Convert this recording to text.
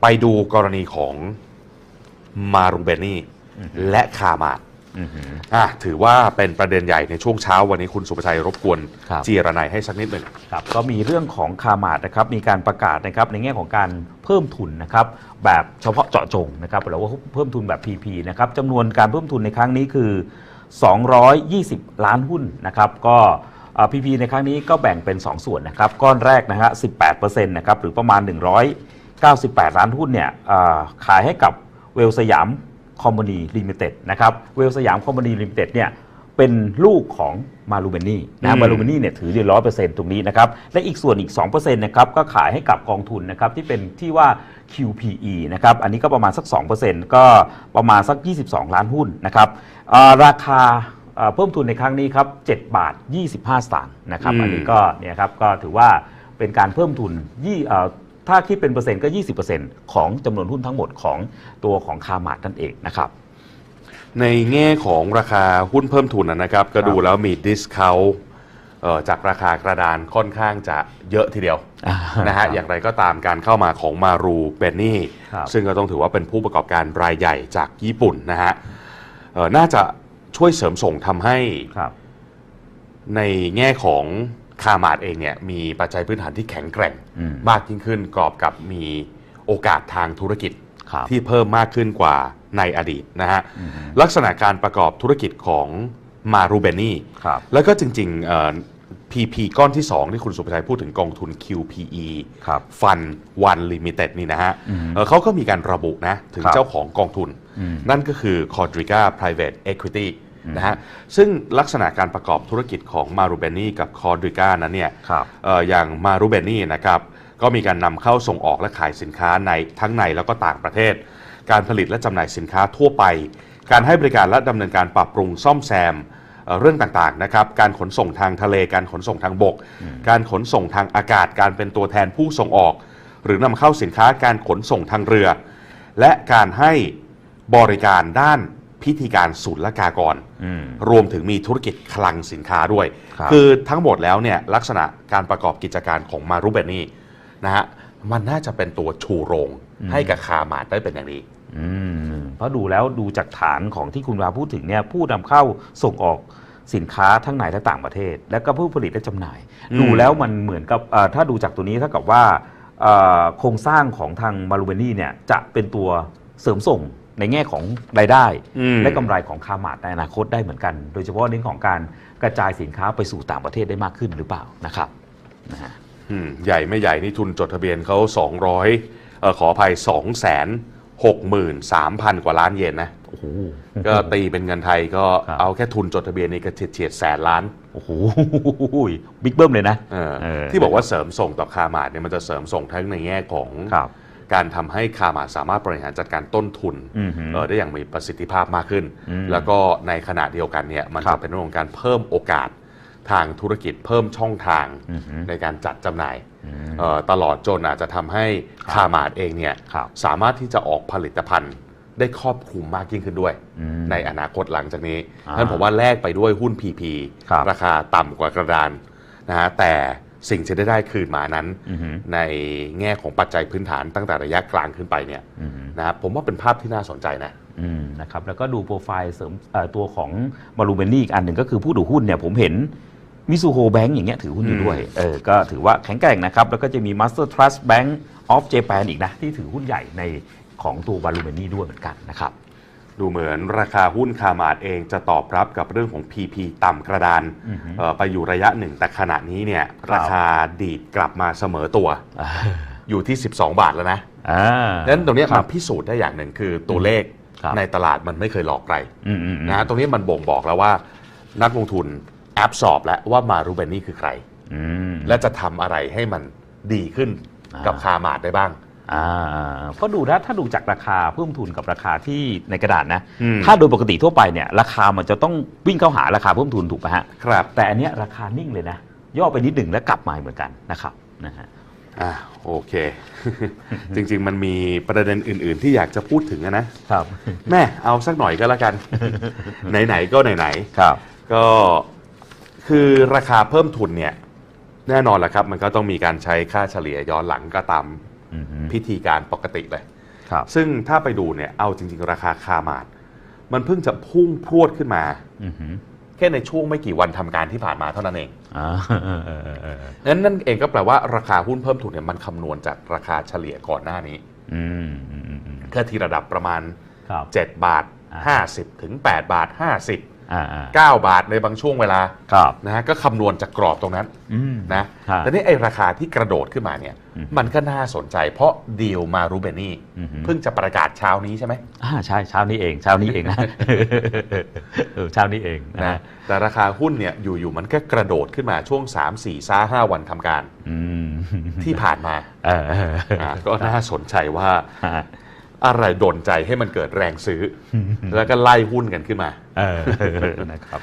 ไปดูกรณีของมารุเบนี่และคามาดอือหืออะถือว่าเป็นประเด็นใหญ่ในช่วงเช้าวันนี้คุณสุภชัยรบกวนครับจีรนัยให้สักนิดหนึ่งครับก็มีเรื่องของคามาดนะครับมีการประกาศนะครับในแง่ของการเพิ่มทุนนะครับแบบเฉพาะเจาะจงนะครับหรือว่าเพิ่มทุนแบบ PP นะครับจำนวนการเพิ่มทุนในครั้งนี้คือ 220 ล้านหุ้นนะครับก็เอ่อ PP ในครั้งนี้ก็แบ่งเป็น 2 ส่วนนะครับก้อนแรกนะฮะ18%นะครับหรือประมาณ 198 ล้านหุ้นเนี่ยเอ่อขายให้กับเวลสยามคอมพานีลิมิเต็ดนะครับเวลสยามคอมพานีลิมิเต็ดเนี่ยเป็นลูกของมารูเบนี่นะอืมมารูเบนี่เนี่ยถืออยู่ร้อยเปอร์เซ็นต์ตรงนี้นะครับ และอีกส่วนอีก2%นะครับก็ขายให้กับกองทุนนะครับที่เป็นที่ว่า QPE นะครับอันนี้ก็ประมาณสัก 2%ก็ประมาณสัก 22 ล้านหุ้นนะครับเอ่อราคาเอ่อเพิ่มทุนในครั้งนี้ครับ7บาท 25 สตางค์นะครับอืมอันนี้ก็เนี่ยครับก็ถือว่าเป็นการเพิ่มทุนยี่เอ่อ ถ้าคิดเป็นเปอร์เซ็นต์ก็ 20%ของจำนวนหุ้นทั้งหมดของตัวของคาร์มาร์นั่นเองนะครับ ในแง่ของราคาหุ้นเพิ่มทุนนะนะครับ ก็ดูแล้วมีดิสคาวจากราคากระดานค่อนข้างจะเยอะทีเดียวอ่านะครัฮะบอย่างไรก็ตามการเข้ามาของมารูเบนนี่ครับซึ่งก็ต้องถือว่าเป็นผู้ประกอบการรายใหญ่จากญี่ปุ่นนะฮะเอ่อน่าจะช่วยเสริมส่งทำให้ครับในแง่ของ คามาดเองเนี่ยมีปัจจัยพื้นฐานที่แข็งแกร่งอืมมากยิ่งขึ้นกรอบกับมีโอกาสทางธุรกิจครับที่เพิ่มมากขึ้นกว่าในอดีตนะฮะอืมลักษณะการประกอบธุรกิจของมารูเบนี่ครับแล้วก็จริงๆเอ่อ PP ก้อนที่ 2 ที่คุณสุภชัยพูดถึงกองทุน QPE ครับฟันวันลิมิเต็ดนี่นะฮะอืมเอ่อเขาก็มีการระบุนะ ถึงครับเจ้าของกองทุนอืมนั่นก็คือ Quadriga Private Equity นะฮะซึ่งลักษณะการประกอบธุรกิจของมารูเบนี่กับ Quadriga นั้นเนี่ยครับ เอ่ออย่างมารูเบนี่นะครับก็มีการนำเข้าส่งออกและขายสินค้าในทั้งในแล้วก็ต่างประเทศ การผลิตและจำหน่ายสินค้าทั่วไป การให้บริการและดำเนินการปรับปรุงซ่อมแซมเอ่อเรื่องต่างๆนะครับการขนส่งทางทะเลการขนส่งทางบก การขนส่งทางอากาศ การเป็นตัวแทนผู้ส่งออก หรือนำเข้าสินค้าการขนส่งทางเรือ และการให้บริการด้าน พิธีการศุลกากรอืมรวมถึงมีธุรกิจคลังสินค้าด้วยครับอทั้งหมดแล้วเนี่ยลักษณะการประกอบกิจการของมารุเบนี่นะฮะมันน่าจะเป็นตัวชูโรงให้กับคามาดได้เป็นอย่างดีอืมเพราะดูแล้วดูจากฐานของที่คุณวาพูดถึงเนี่ยผู้นำเข้าส่งออกสินค้าทั้งในและต่างประเทศ และก็ผู้ผลิตและจำหน่ายอืมดูแล้วมันเหมือนกับเอ่อถ้าดูจากตัวนี้เท่ากับว่าเอ่อโครงสร้างของทางมารูเบนี่เนี่ยจะเป็นตัวเสริมส่ง ในแง่ของรายได้ อืม และกำไรของคาร์มาดในอนาคตได้เหมือนกัน โดยเฉพาะในเรื่องของการกระจายสินค้าไปสู่ต่างประเทศได้มากขึ้นหรือเปล่านะครับนะฮะ อืมใหญ่ไม่ใหญ่นี่ทุนจดทะเบียนเขา200เอ่อขออภัย 2 6 3 0 0 0 กว่าล้านเยนนะ โอ้โห ก็ตีเป็นเงินไทยก็ครับ เอาแค่ทุนจดทะเบียนนี่ก็เฉียดเฉียดแสนล้านโอ้โหบิ๊กเบิ้มเลยนะ เออเออ ที่บอกว่าเสริมส่งต่อคามาดเนี่ยมันจะเสริมส่งทั้งในแง่ของ ครับ การทำให้คามาดสามารถบริหารจัดการต้นทุนอือหือเออได้อย่างมีประสิทธิภาพมากขึ้นอืมแล้วก็ในขณะเดียวกันเนี่ยมันครัจะบเป็นเรื่องของการเพิ่มโอกาสทางธุรกิจเพิ่มช่องทางอือหือในการจัดจำหน่ายอืมเอ่อตลอดจนอาจจะทำให้คามาดเองเนี่ยครับสามารถที่จะออกผลิตภัณฑ์ได้ครอบคลุมมากยิ่งขึ้นด้วยอืมในอนาคตหลังจากนี้อ่านั้นผมว่าแลกไปด้วยหุ้น PP ครับราคาต่ำกว่ากระดานนะฮะแต่ สิ่งที่ได้ได้คืนมานั้นอือหือในแง่ของปัจจัยพื้นฐานตั้งแต่ระยะกลางขึ้นไปเนี่ยอือหือนะครับผมว่าเป็นภาพที่น่าสนใจนะอืมนะครับแล้วก็ดูโปรไฟล์เสริมเอ่อตัวของมารูเบนนี่อีกอันหนึ่งก็คือผู้ถือหุ้นเนี่ยผมเห็นมิซูโฮแบงก์อย่างเงี้ยถือหุ้นอยู่ด้วยเออก็ถือว่าแข็งแกร่งนะครับ แล้วก็จะมี Master Trust Bank of Japan อีกนะ ที่ถือหุ้นใหญ่ในของตัวมารูเบนนี่ด้วยเหมือนกันนะครับ ดูเหมือนราคาหุ้นคามาดเองจะตอบรับกับเรื่องของ PP ต่ำกระดานอือฮึเอ่อไปอยู่ระยะหนึ่งแต่ขณะนี้เนี่ยราคาดีดกลับมาเสมอตัวอ่าอยู่ที่ 12 บาทแล้วนะอ่าดังนั้นตรงเนี้ยครัมับนพิสูจน์ได้อย่างหนึ่งคือตัวเลขครับในตลาดมันไม่เคยหลอกใครอืมอืมอืมนะฮะตรงนี้มันบ่งบอกแล้วว่านักลงทุนแอบสอบแล้วว่ามารูเบนนี่คือใครอืมและจะทำอะไรให้มันดีขึ้นอ่ากักับคามาดได้บ้าง อ่าเพราะดูถ้าถ้าดูจากราคาเพิ่มทุนกับราคาที่ในกระดาษนะ อืม ถ้าโดยปกติทั่วไปเนี่ยราคามันจะต้องวิ่งเข้าหาราคาเพิ่มทุนถูกไหมฮะ ครับแต่อันเนี้ยราคานิ่งเลยนะ ย่อไปนิดหนึ่งแล้วกลับมาเหมือนกันนะครับนะฮะ อ่าโอเค จริง ๆ มันมีประเด็นอื่น ๆ ที่อยากจะพูดถึงอะนะ ครับ แม่เอาสักหน่อยก็แล้วกัน ไหน ๆ ก็ไหน ครับ ๆ ก็คือราคาเพิ่มทุนเนี่ย แน่นอนแหละครับ มันก็ต้องมีการใช้ค่าเฉลี่ยย้อนหลังก็ตามอือฮึ พิธีการปกติเลยครับซึ่งถ้าไปดูเนี่ยเอาจริง ๆ ราคาคาร์มาดมันเพิ่งจะพุ่งพรวดขึ้นมาอือหือแค่ในช่วงไม่กี่วันทำการที่ผ่านมาเท่านั้นเองอ่าเออเออเออเออนั้นนั่นเองก็แปลว่าราคาหุ้นเพิ่มทุนเนี่ยมันคำนวณจากราคาเฉลี่ยก่อนหน้านี้อืมอืมอืมอืมแค่ที่ระดับประมาณครับ7บาทอ่า50ถึง8บาท50อ่าอ่า 9 บาทในบางช่วงเวลาครับนะฮะก็คำนวณจากกรอบตรงนั้นอืมนะครับแต่นี่ไอราคาที่กระโดดขึ้นมาเนี่ยอืมมันก็น่าสนใจ เพราะดีลมารูเบนี่อือหือเพิ่งจะประกาศเช้านี้ใช่ไหมอ่าใช่เช้านี้เองเช้านี้เองนะเออเช้านี้เองนะนะแต่ราคาหุ้นเนี่ยอยู่ๆมันก็กระโดดขึ้นมาช่วง 3 4ซ่า5วันทำการอืมที่ผ่านมาเออเอออะก็น่าสนใจว่าฮะ อะไรดนใจให้มันเกิดแรงซื้อ แล้วก็ไล่หุ้นกันขึ้นมาเออนะครับ